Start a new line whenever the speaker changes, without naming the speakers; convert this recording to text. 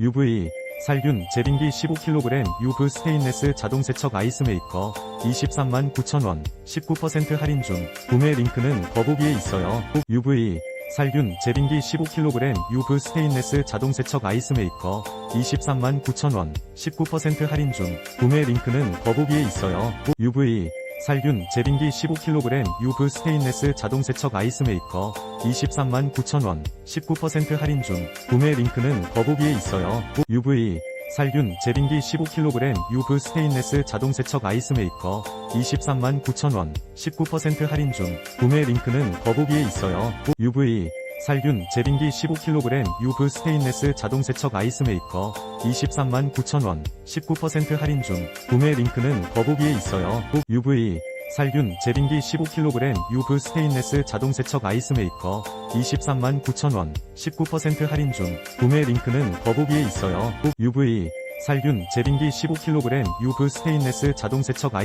UV, 살균, 제빙기 15kg UV 스테인레스 자동세척 아이스메이커 23만 9천원 19% 할인 중 구매 링크는 더보기에 있어요. UV, 살균, 제빙기 15kg UV 스테인레스 자동세척 아이스메이커 23만 9천원 19% 할인 중 구매 링크는 더보기에 있어요. UV, 살균, 제빙기 15kg UV 스테인레스 자동세척 아이스메이커 23만 9천원 19% 할인 중 구매 링크는 더보기에 있어요. UV, 살균, 제빙기 15kg UV 스테인레스 자동세척 아이스메이커 23만 9천원 19% 할인 중 구매 링크는 더보기에 있어요. UV, 살균, 제빙기 15kg UV 스테인레스 자동세척 아이스메이커 23만 9천원 19% 할인 중 구매 링크는 더보기에 있어요. UV, 살균, 제빙기 15kg UV 스테인레스 자동세척 아이스메이커 23만 9천원 19% 할인 중 구매 링크는 더보기에 있어요. UV, 살균, 제빙기 15kg UV 스테인레스 자동세척 아이스